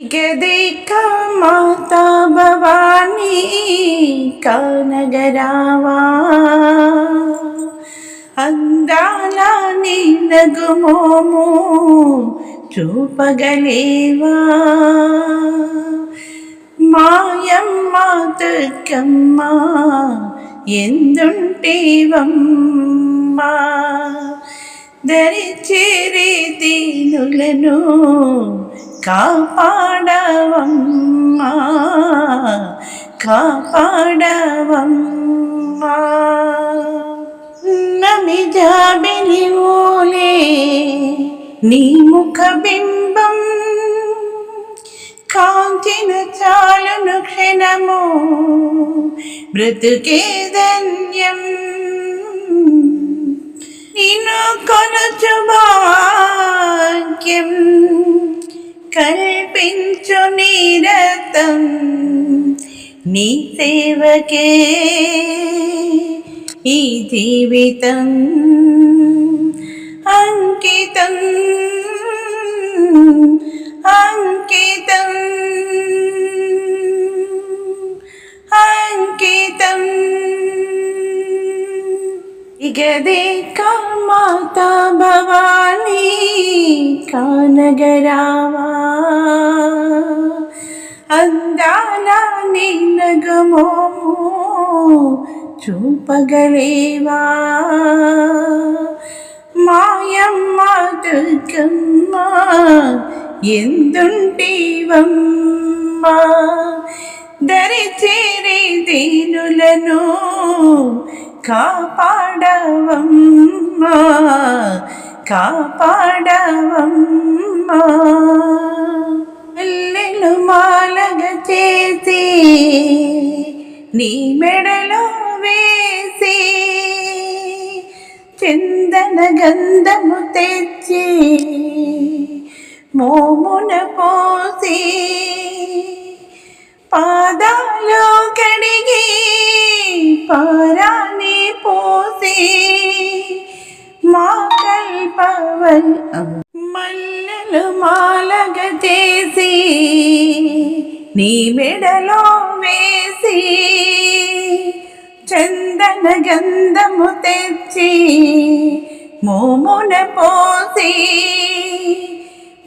గదిక మాతా భవానీ కానగరావా అందాల నిన్నగుమోము చూపగలేవా మాయమ్మ దుర్గమ్మ ఎందుంటేవమ్మా దరిచేరి దీనులను కాపాడవమ్మా కాపాడవమ్మా నమిజాబిలి ఓలే నీ ముఖ బింబం కాంచిన చాలును క్షణము బ్రతుకే ధన్యం నిన్ను కొనుచు నీ సేవకే ఈ జీవితం అంకితం అంకితం అంకితం. ఇగదే కామాత భవానీ కానగరావా? అందాల నీనగమోము చూపగలేవా? మాయమ్మ దుర్గమ్మ ఎందుంటేవమ్మ? దరిచేరే దీనులను కాపాడవమ్మ కాపాడవమ్మా. మా నీ మెడలో వేసి చందన గంధము తెచ్చి మోమున పోసి పాదాలు కడిగి పారాని పోసి మా కల్పవల్ మల్లెలు మాలగ చేసి నీ మెడలో వేసి చందన గంధము తెచ్చి మోమున పోసి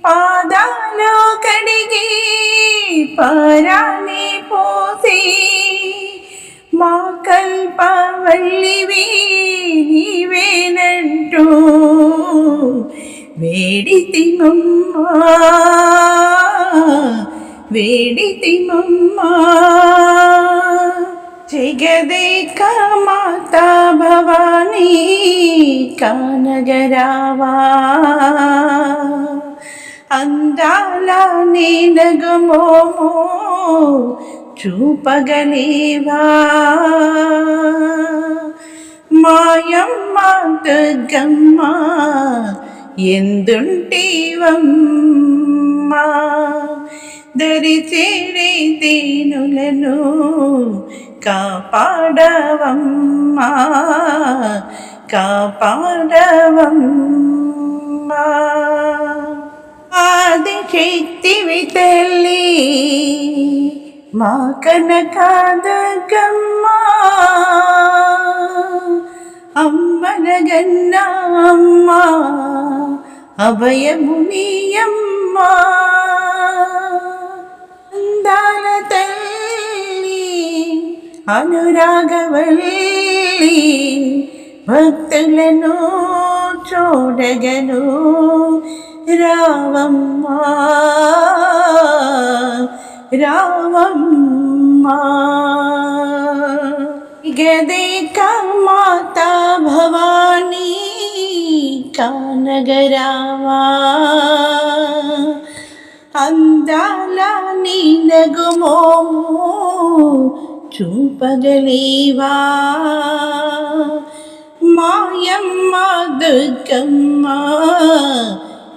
పాదాలు కడిగి పారాని పోసి మా కల్పవల్లివి నీవేనంటూ వేడితి మమ్మా వేడితి జగదేక మాతా భవానీ కానగరావా అందాల నీనగమోము చూపగలేవా. మాయమ్మ దుర్గమ్మ ఎందుంటీవమ్మా. దరి చేరి దీనులను కాపాడవమ్మా కాపాడవమ్మా. ఆదిశక్తివి తల్లి మా కనకాదగమ్మా అమ్మనగన్న అమ్మా అభయమునియమ్మా. అందాల తల్లి అనురాగవల్లి భక్తులను చూడగను రావమ్మా రావమ్మా గదే మాతా భవానీ కానగరావా అందాల నీనగుమోము చూపగలేవా. మాయమ్మ దుర్గమ్మ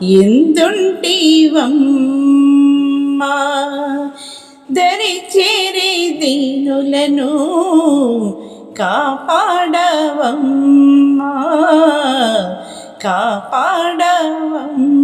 ఎందుంటివమ్మా? దరిచేరే దీనులను కాపాడవమ్మ కాపాడవమ్మ.